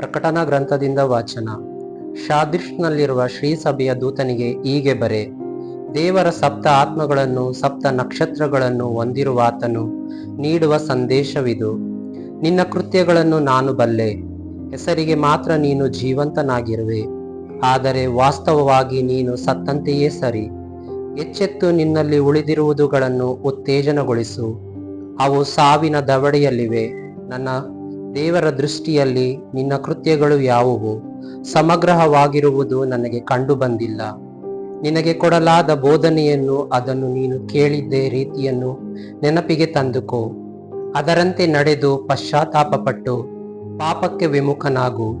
ಪ್ರಕಟಣಾ ಗ್ರಂಥದಿಂದ ವಾಚನ. ಶಾದಿಷ್ನಲ್ಲಿರುವ ಶ್ರೀ ಸಭೆಯ ದೂತನಿಗೆ ಹೀಗೆ ಬರೆ. ದೇವರ ಸಪ್ತ ಆತ್ಮಗಳನ್ನು, ಸಪ್ತ ನಕ್ಷತ್ರಗಳನ್ನು ಹೊಂದಿರುವ ಆತನು ನೀಡುವ ಸಂದೇಶವಿದು. ನಿನ್ನ ಕೃತ್ಯಗಳನ್ನು ನಾನು ಬಲ್ಲೆ. ಹೆಸರಿಗೆ ಮಾತ್ರ ನೀನು ಜೀವಂತನಾಗಿರುವೆ. ಆದರೆ ವಾಸ್ತವವಾಗಿ ನೀನು ಸತ್ತಂತೆಯೇ ಸರಿ. ಎಚ್ಚೆತ್ತು ನಿನ್ನಲ್ಲಿ ಉಳಿದಿರುವುದುಗಳನ್ನು ಉತ್ತೇಜನಗೊಳಿಸು. ಅವು ಸಾವಿನ ದವಡೆಯಲ್ಲಿವೆ. ನನ್ನ ದೇವರ ದೃಷ್ಟಿಯಲ್ಲಿ ನಿನ್ನ ಕೃತ್ಯಗಳು ಯಾವುವು? ಸಮಗ್ರಹವಾಗಿರುವುದು ನನಗೆ ಕಂಡು ಬಂದಿಲ್ಲ. ನಿನಗೆ ಕೊಡಲಾದ ಬೋಧನೆಯನ್ನು ಅದನ್ನು ನೀನು ಕೇಳಿದ್ದೇ ರೀತಿಯನ್ನು ನೆನಪಿಗೆ ತಂದುಕೋ. ಅದರಂತೆ ನಡೆದು ಪಶ್ಚಾತ್ತಾಪಪಟ್ಟು ಪಾಪಕ್ಕೆ ವಿಮುಖನಾಗು.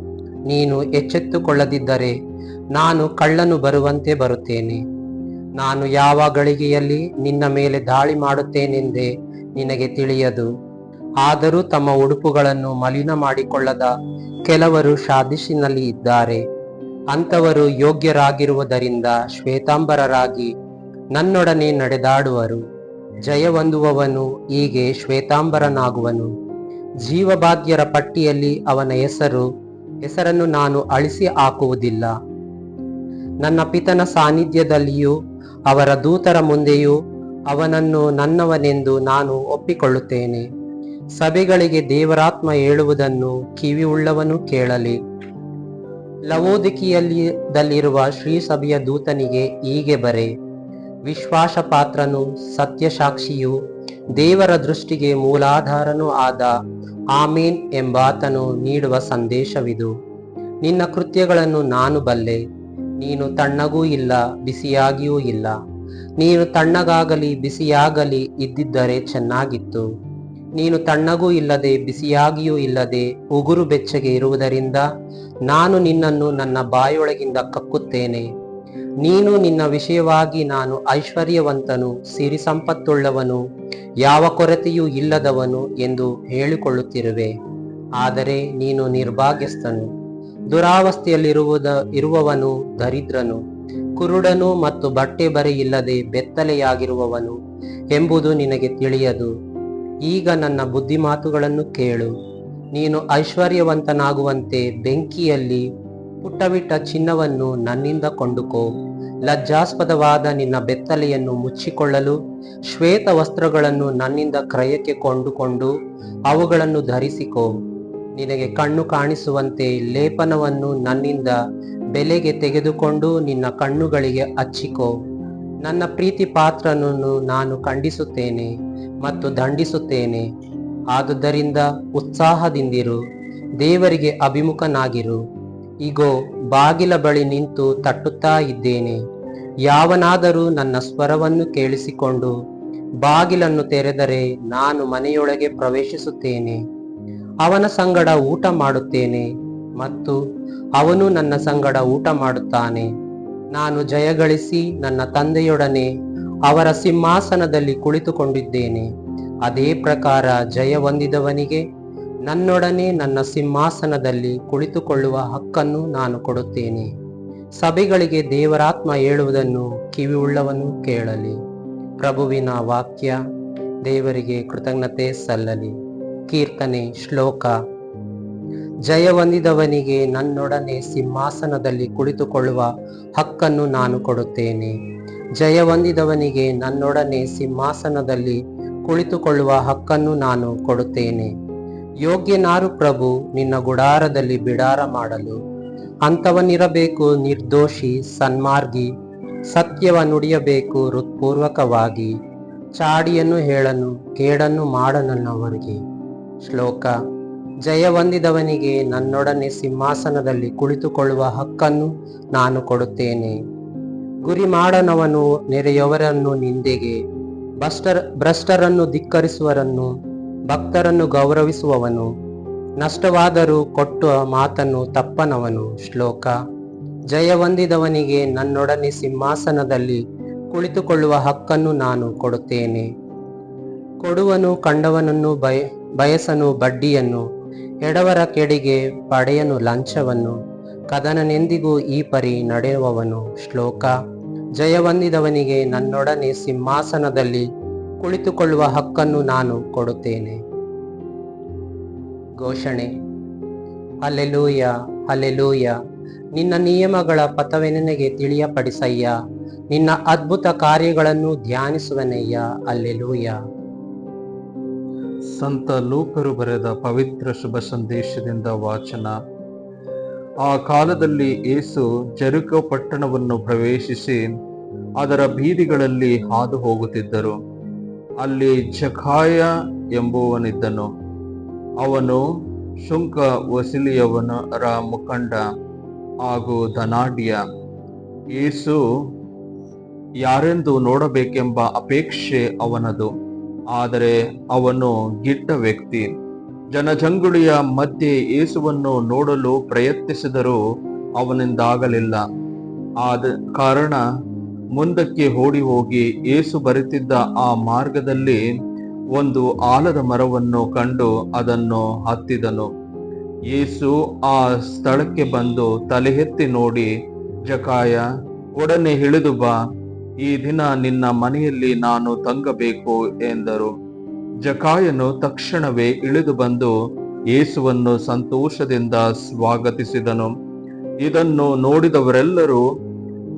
ನೀನು ಎಚ್ಚೆತ್ತುಕೊಳ್ಳದಿದ್ದರೆ ನಾನು ಕಳ್ಳನು ಬರುವಂತೆ ಬರುತ್ತೇನೆ. ನಾನು ಯಾವ ಗಳಿಗೆಯಲ್ಲಿ ನಿನ್ನ ಮೇಲೆ ದಾಳಿ ಮಾಡುತ್ತೇನೆಂದೇ ನಿನಗೆ ತಿಳಿಯದು. ಆದರೂ ತಮ್ಮ ಉಡುಪುಗಳನ್ನು ಮಲಿನ ಮಾಡಿಕೊಳ್ಳದ ಕೆಲವರು ಶಾದಿಶಿನಲ್ಲಿ ಇದ್ದಾರೆ. ಅಂಥವರು ಯೋಗ್ಯರಾಗಿರುವುದರಿಂದ ಶ್ವೇತಾಂಬರರಾಗಿ ನನ್ನೊಡನೆ ನಡೆದಾಡುವರು. ಜಯವೊಂದುವವನು ಹೀಗೆ ಶ್ವೇತಾಂಬರನಾಗುವನು. ಜೀವಭಾಗ್ಯರ ಪಟ್ಟಿಯಲ್ಲಿ ಅವನ ಹೆಸರು, ಹೆಸರನ್ನು ನಾನು ಅಳಿಸಿ ಹಾಕುವುದಿಲ್ಲ. ನನ್ನ ಪಿತನ ಸಾನ್ನಿಧ್ಯದಲ್ಲಿಯೂ ಅವರ ದೂತರ ಮುಂದೆಯೂ ಅವನನ್ನು ನನ್ನವನೆಂದು ನಾನು ಒಪ್ಪಿಕೊಳ್ಳುತ್ತೇನೆ. ಸಭೆಗಳಿಗೆ ದೇವರಾತ್ಮ ಹೇಳುವುದನ್ನು ಕಿವಿಯುಳ್ಳವನು ಕೇಳಲಿ. ಲವೋದಿಕಿಯಲ್ಲಿರುವ ಶ್ರೀ ಸಭೆಯ ದೂತನಿಗೆ ಹೀಗೆ ಬರೆ. ವಿಶ್ವಾಸ ಪಾತ್ರನು ಸತ್ಯಸಾಕ್ಷಿಯು ದೇವರ ದೃಷ್ಟಿಗೆ ಮೂಲಾಧಾರನೂ ಆದ ಆಮೀನ್ ಎಂಬಾತನು ನೀಡುವ ಸಂದೇಶವಿದು. ನಿನ್ನ ಕೃತ್ಯಗಳನ್ನು ನಾನು ಬಲ್ಲೆ. ನೀನು ತಣ್ಣಗೂ ಇಲ್ಲ, ಬಿಸಿಯಾಗಿಯೂ ಇಲ್ಲ. ನೀನು ತಣ್ಣಗಾಗಲಿ, ಬಿಸಿಯಾಗಲಿ ಇದ್ದಿದ್ದರೆ ಚೆನ್ನಾಗಿತ್ತು. ನೀನು ತಣ್ಣಗೂ ಇಲ್ಲದೆ, ಬಿಸಿಯಾಗಿಯೂ ಇಲ್ಲದೆ, ಉಗುರು ಬೆಚ್ಚಗೆ ಇರುವುದರಿಂದ ನಾನು ನಿನ್ನನ್ನು ನನ್ನ ಬಾಯೊಳಗಿಂದ ಕಕ್ಕುತ್ತೇನೆ. ನೀನು ನಿನ್ನ ವಿಷಯವಾಗಿ ನಾನು ಐಶ್ವರ್ಯವಂತನು ಸಿರಿ ಸಂಪತ್ತುಳ್ಳವನು ಯಾವ ಕೊರತೆಯೂ ಇಲ್ಲದವನು ಎಂದು ಹೇಳಿಕೊಳ್ಳುತ್ತಿರುವೆ. ಆದರೆ ನೀನು ನಿರ್ಭಾಗ್ಯಸ್ಥನು. ದುರಾವಸ್ಥೆಯಲ್ಲಿರುವುದ, ಇರುವವನು ದರಿದ್ರನು. ಕುರುಡನು ಮತ್ತು ಬಟ್ಟೆ ಬರೆ ಬೆತ್ತಲೆಯಾಗಿರುವವನು ಎಂಬುದು ನಿನಗೆ ತಿಳಿಯದು. ಈಗ ನನ್ನ ಬುದ್ಧಿಮಾತುಗಳನ್ನು ಕೇಳು. ನೀನು ಐಶ್ವರ್ಯವಂತನಾಗುವಂತೆ ಬೆಂಕಿಯಲ್ಲಿ ಪುಟ್ಟವಿಟ್ಟ ಚಿನ್ನವನ್ನು ನನ್ನಿಂದ ಕೊಂಡುಕೋ. ಲಜ್ಜಾಸ್ಪದವಾದ ನಿನ್ನ ಬೆತ್ತಲೆಯನ್ನು ಮುಚ್ಚಿಕೊಳ್ಳಲು, ಶ್ವೇತ ವಸ್ತ್ರಗಳನ್ನು ನನ್ನಿಂದ ಕ್ರಯಕ್ಕೆ ಕೊಂಡುಕೊಂಡು ಅವುಗಳನ್ನು ಧರಿಸಿಕೋ. ನಿನಗೆ ಕಣ್ಣು ಕಾಣಿಸುವಂತೆ ಲೇಪನವನ್ನು ನನ್ನಿಂದ ಬೆಲೆಗೆ ತೆಗೆದುಕೊಂಡು ನಿನ್ನ ಕಣ್ಣುಗಳಿಗೆ ಹಚ್ಚಿಕೋ. ನನ್ನ ಪ್ರೀತಿ ಪಾತ್ರನನ್ನು ನಾನು ಖಂಡಿಸುತ್ತೇನೆ. ಮತ್ತು ದಂಡಿಸುತ್ತೇನೆ. ಆದುದರಿಂದ ಉತ್ಸಾಹದಿಂದಿರು, ದೇವರಿಗೆ ಅಭಿಮುಖನಾಗಿರು. ಈಗೋ ಬಾಗಿಲ ಬಳಿ ನಿಂತು ತಟ್ಟುತ್ತಾ ಇದ್ದೇನೆ. ಯಾವನಾದರೂ ನನ್ನ ಸ್ವರವನ್ನು ಕೇಳಿಸಿಕೊಂಡು ಬಾಗಿಲನ್ನು ತೆರೆದರೆ ನಾನು ಮನೆಯೊಳಗೆ ಪ್ರವೇಶಿಸುತ್ತೇನೆ. ಅವನ ಸಂಗಡ ಊಟ ಮಾಡುತ್ತೇನೆ ಮತ್ತು ಅವನು ನನ್ನ ಸಂಗಡ ಊಟ ಮಾಡುತ್ತಾನೆ. ನಾನು ಜಯಗಳಿಸಿ ನನ್ನ ತಂದೆಯೊಡನೆ ಅವರ ಸಿಂಹಾಸನದಲ್ಲಿ ಕುಳಿತುಕೊಂಡಿದ್ದೇನೆ. ಅದೇ ಪ್ರಕಾರ ಜಯ ಹೊಂದಿದವನಿಗೆ ನನ್ನೊಡನೆ ನನ್ನ ಸಿಂಹಾಸನದಲ್ಲಿ ಕುಳಿತುಕೊಳ್ಳುವ ಹಕ್ಕನ್ನು ನಾನು ಕೊಡುತ್ತೇನೆ. ಸಭೆಗಳಿಗೆ ದೇವರಾತ್ಮ ಹೇಳುವುದನ್ನು ಕಿವಿಯುಳ್ಳವನು ಕೇಳಲಿ. ಪ್ರಭುವಿನ ವಾಕ್ಯ ದೇವರಿಗೆ ಕೃತಜ್ಞತೆ ಸಲ್ಲಲಿ. ಕೀರ್ತನೆ, ಶ್ಲೋಕ. ಜಯ ಹೊಂದಿದವನಿಗೆ ನನ್ನೊಡನೆ ಸಿಂಹಾಸನದಲ್ಲಿ ಕುಳಿತುಕೊಳ್ಳುವ ಹಕ್ಕನ್ನು ನಾನು ಕೊಡುತ್ತೇನೆ. ಜಯ ಹೊಂದಿದವನಿಗೆ ನನ್ನೊಡನೆ ಸಿಂಹಾಸನದಲ್ಲಿ ಕುಳಿತುಕೊಳ್ಳುವ ಹಕ್ಕನ್ನು ನಾನು ಕೊಡುತ್ತೇನೆ. ಯೋಗ್ಯನಾರು ಪ್ರಭು, ನಿನ್ನ ಗುಡಾರದಲ್ಲಿ ಬಿಡಾರ ಮಾಡಲು. ಅಂಥವನಿರಬೇಕು, ನಿರ್ದೋಷಿ, ಸನ್ಮಾರ್ಗಿ. ಸತ್ಯವ ನುಡಿಯಬೇಕು, ಹೃತ್ಪೂರ್ವಕವಾಗಿ. ಚಾಡಿಯನ್ನು ಹೇಳನು, ಕೇಡನ್ನು ಮಾಡನನ್ನವರಿಗೆ. ಶ್ಲೋಕ. ಜಯ ಹೊಂದಿದವನಿಗೆ ನನ್ನೊಡನೆ ಸಿಂಹಾಸನದಲ್ಲಿ ಕುಳಿತುಕೊಳ್ಳುವ ಹಕ್ಕನ್ನು ನಾನು ಕೊಡುತ್ತೇನೆ. ಗುರಿ ಮಾಡನವನು ನೆರೆಯವರನ್ನು ನಿಂದೆಗೆ ಭ್ರಷ್ಟರ ಭ್ರಷ್ಟರನ್ನು ಧಿಕ್ಕರಿಸುವರನ್ನು ಭಕ್ತರನ್ನು ಗೌರವಿಸುವವನು, ನಷ್ಟವಾದರೂ ಕೊಟ್ಟ ಮಾತನ್ನು ತಪ್ಪನವನು. ಶ್ಲೋಕ. ಜಯ ಹೊಂದಿದವನಿಗೆ ನನ್ನೊಡನೆ ಸಿಂಹಾಸನದಲ್ಲಿ ಕುಳಿತುಕೊಳ್ಳುವ ಹಕ್ಕನ್ನು ನಾನು ಕೊಡುತ್ತೇನೆ. ಕೊಡುವನು ಕಂಡವನನ್ನು ಬಯ, ಬಯಸನು ಬಡ್ಡಿಯನ್ನು ಎಡವರ ಕೆಡಿಗೆ ಪಡೆಯನು ಲಂಚವನ್ನು. ಕದನನೆಂದಿಗೂ ಈ ಪರಿ ನಡೆಯುವವನು ಶ್ಲೋಕ. ಜಯವನ್ನಿದವನಿಗೆ ನನ್ನೊಡನೆ ಸಿಂಹಾಸನದಲ್ಲಿ ಕುಳಿತುಕೊಳ್ಳುವ ಹಕ್ಕನ್ನು ನಾನು ಕೊಡುತ್ತೇನೆ. ಘೋಷಣೆ. ಅಲೆಲೂಯ ಅಲೆಲೂಯ ನಿನ್ನ ನಿಯಮಗಳ ಪಥವೆನಗೆ ತಿಳಿಯಪಡಿಸಯ್ಯ. ನಿನ್ನ ಅದ್ಭುತ ಕಾರ್ಯಗಳನ್ನು ಧ್ಯಾನಿಸುವನಯ್ಯ. ಅಲ್ಲೆಲೂಯ ಸಂತ ಲೂಕರು ಬರೆದ ಪವಿತ್ರ ಶುಭ ಸಂದೇಶದಿಂದ ವಾಚನ. ಆ ಕಾಲದಲ್ಲಿ ಏಸು ಜರುಕ ಪಟ್ಟಣವನ್ನು ಪ್ರವೇಶಿಸಿ ಅದರ ಬೀದಿಗಳಲ್ಲಿ ಹಾದು ಹೋಗುತ್ತಿದ್ದರು. ಅಲ್ಲಿ ಜಖಾಯ ಎಂಬುವನಿದ್ದನು. ಅವನು ಶುಂಕ ವಸಿಲಿಯವನರ ಮುಖಂಡ ಹಾಗೂ ಧನಾಢ್ಯ. ಏಸು, ಯಾರೆಂದು ನೋಡಬೇಕೆಂಬ ಅಪೇಕ್ಷೆ ಅವನದು, ಆದರೆ ಅವನು ಗಿಟ್ಟ ವ್ಯಕ್ತಿ. ಜನಜಂಗುಳಿಯ ಮಧ್ಯೆ ಏಸುವನ್ನು ನೋಡಲು ಪ್ರಯತ್ನಿಸಿದರೂ ಅವನಿಂದಾಗಲಿಲ್ಲ. ಆದ ಕಾರಣ ಮುಂದಕ್ಕೆ ಓಡಿ ಹೋಗಿ ಏಸು ಬರುತ್ತಿದ್ದ ಆ ಮಾರ್ಗದಲ್ಲಿ ಒಂದು ಆಲದ ಮರವನ್ನು ಕಂಡು ಅದನ್ನು ಹತ್ತಿದನು. ಏಸು ಆ ಸ್ಥಳಕ್ಕೆ ಬಂದು ತಲೆ ಎತ್ತಿ ನೋಡಿ, ಜಕಾಯ, ಒಡನೆ ಇಳಿದು ಬಾ. ಈ ದಿನ ನಿನ್ನ ಮನೆಯಲ್ಲಿ ನಾನು ತಂಗಬೇಕು, ಎಂದರು. ಜಕಾಯನು ತಕ್ಷಣವೇ ಇಳಿದು ಬಂದು ಏಸುವನ್ನು ಸಂತೋಷದಿಂದ ಸ್ವಾಗತಿಸಿದನು. ಇದನ್ನು ನೋಡಿದವರೆಲ್ಲರೂ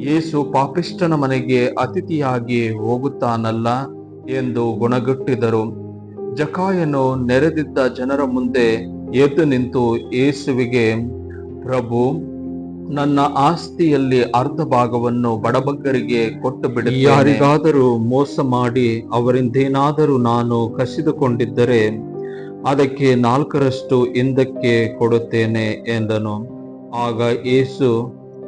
ಯೇಸು ಪಾಪಿಷ್ಟನ ಮನೆಗೆ ಅತಿಥಿಯಾಗಿ ಹೋಗುತ್ತಾನಲ್ಲ ಎಂದು ಗುಣಗುಟ್ಟಿದರು. ಜಕಾಯನು ನೆರೆದಿದ್ದ ಜನರ ಮುಂದೆ ಎದ್ದು ನಿಂತು ಯೇಸುವಿಗೆ, ಪ್ರಭು ನನ್ನ ಆಸ್ತಿಯಲ್ಲಿ ಅರ್ಧ ಭಾಗವನ್ನು ಬಡಬಗ್ಗರಿಗೆ ಕೊಟ್ಟು ಬಿಡಿ ಯಾರಿಗಾದರೂ ಮೋಸ ಮಾಡಿ ಅವರಿಂದೇನಾದರೂ ನಾನು ಕಸಿದುಕೊಂಡಿದ್ದರೆ ಅದಕ್ಕೆ ನಾಲ್ಕರಷ್ಟು ಹಿಂದಕ್ಕೆ ಕೊಡುತ್ತೇನೆ ಎಂದನು. ಆಗ ಏಸು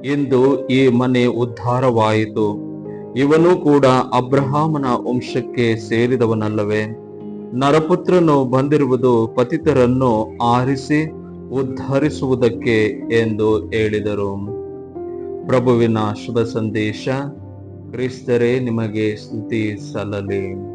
ಎಂದು ಈ ಮನೆ ಉದ್ಧಾರವಾಯಿತು. ಇವನು ಕೂಡ ಅಬ್ರಹಾಮನ ವಂಶಕ್ಕೆ ಸೇರಿದವನಲ್ಲವೇ. ನರಪುತ್ರನು ಬಂದಿರುವುದು ಪತಿತರನ್ನು ಆರಿಸಿ ಉದ್ಧರಿಸುವುದಕ್ಕೆ ಎಂದು ಹೇಳಿದರು. ಪ್ರಭುವಿನ ಶುಭ ಸಂದೇಶ ಕ್ರಿಸ್ತರೇ ನಿಮಗೆ ಸ್ತುತಿ ಸಲ್ಲಲಿ.